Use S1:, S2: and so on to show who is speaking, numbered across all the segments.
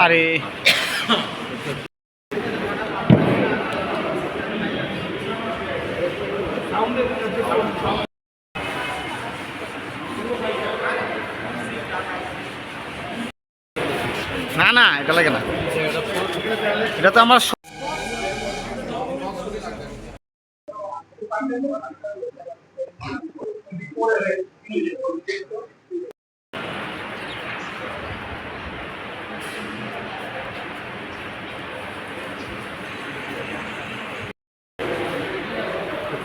S1: আরে। না না এটা লাগে না। এটা তো আমার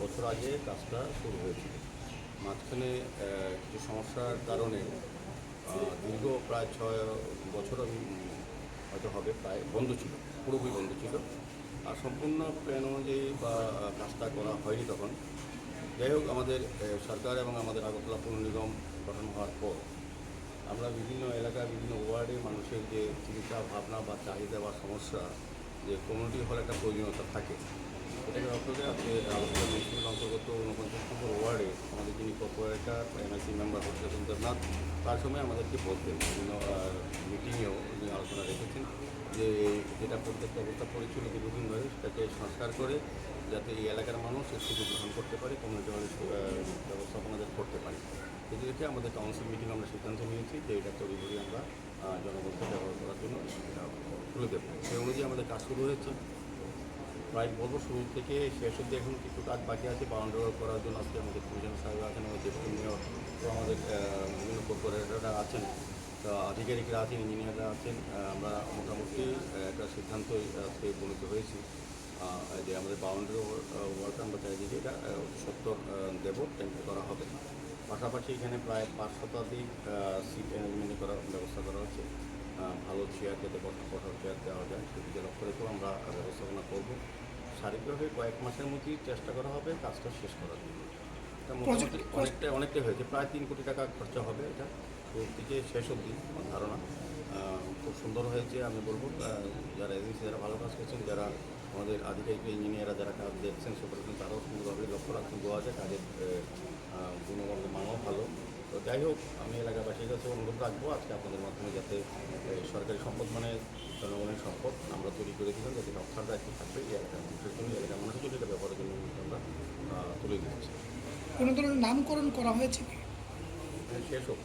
S2: বছর আগে কাজটা শুরু হয়েছিল। মাঝখানে কিছু সমস্যার কারণে দীর্ঘ প্রায় ছয় বছর হয়তো হবে, প্রায় বন্ধ ছিল, পুরোপুরি বন্ধ ছিল। আর সম্পূর্ণ প্ল্যান অনুযায়ী বা কাজটা করা হয়নি তখন। যাই হোক, আমাদের সরকার এবং আমাদের আগরতলা পৌর নিগম গঠন হওয়ার পর, আমরা বিভিন্ন এলাকায় বিভিন্ন ওয়ার্ডে মানুষের যে চিন্তা ভাবনা বা চাহিদা বা সমস্যা যে কমিউনিটি হল একটা প্রয়োজনীয়তা থাকে। এটাকে লক্ষ্য করে আজকে আলোচনা মিউনিসিপ্যাল অন্তর্গত ঊনপঞ্চাশ নম্বর ওয়ার্ডে আমাদের যিনি কর্পোরেটর এমআইসি মেম্বার হচ্ছে সুন্দরনাথ তার সময় আমাদেরকে বলতেন। বিভিন্ন মিটিংয়েও উনি আলোচনা রেখেছেন যে যেটা প্রত্যেকটা অবস্থা পড়েছিল দীর্ঘদিন ধরে সেটাকে সংস্কার করে যাতে এই এলাকার মানুষ এর সুযোগ গ্রহণ করতে পারে কমিউনিটি হলের সু- আহ, ব্যবস্থাপনা করতে পারে। সেটি দেখে আমাদের কাউন্সিল মিটিং আমরা সিদ্ধান্ত নিয়েছি যে এটা করে আমরা জনগণকে ব্যবহার করার জন্য তুলে দেবো। সেই অনুযায়ী আমাদের কাজ শুরু হয়েছে। প্রায় বলব শুরু থেকে শেষ অব্দি এখন কিছু কাজ বাকি আছে বাউন্ডারি করার জন্য আজকে আমাদের কমিশনার সাহেব আছেন, আমাদের মেয়র তো আমাদের বিভিন্ন কর্পোরেটররা আছেন। আধিকারিকরা আছেন ইঞ্জিনিয়াররা আছেন। আমরা মোটামুটি একটা সিদ্ধান্ত আজকে উপনীত হয়েছি। যে আমাদের বাউন্ডারি ওয়ার্ক আমরা চাইছি যে এটা সত্তর দেবো টেন্ডার করা হবে। পাশাপাশি এখানে প্রায় পাঁচ শতাধিক সিট অ্যারেঞ্জমেন্ট করার ব্যবস্থা করা হচ্ছে। ভালো চেয়ার যাতে বসার বসার চেয়ার দেওয়া যায় সেদিকে লক্ষ্য রেখেও আমরা ব্যবস্থাপনা করব। শারীরিকভাবে কয়েক মাসের মধ্যেই চেষ্টা করা হবে কাজটা শেষ করার জন্য। এটা মোটামুটি অনেকটা অনেকটাই হয়েছে। প্রায় তিন কোটি টাকা খরচা হবে এটা। শুরু থেকে শেষ অবধি আমার ধারণা। খুব সুন্দর হয়েছে আমি বলব যারা এজেন্সি যারা ভালো কাজ করছেন যারা আমাদের আধিকারিক ইঞ্জিনিয়াররা যারা কাজ দেখছেন সুপারভিশন তারাও সুন্দরভাবে লক্ষ্য রাখছেন গোয়াতে কাজের আহ, আহ, গুণগত মানও ভালো। তো যাই হোক আমি এলাকাবাসীর কাছে অনুরোধ রাখব আজকে আপনাদের মাধ্যমে যাতে সরকারি সম্পদ মানে জনগণের সম্পদ আমরা তৈরি করে দিলাম যাতে রক্ষার দায়িত্ব থাকবে এই এলাকার মানুষের জন্য এলাকার মানুষের জন্য এটা ব্যবহারের জন্য আমরা তুলে দিচ্ছি
S3: কোনো ধরনের নামকরণ করা হয়েছে কি?
S2: শেষ হোক।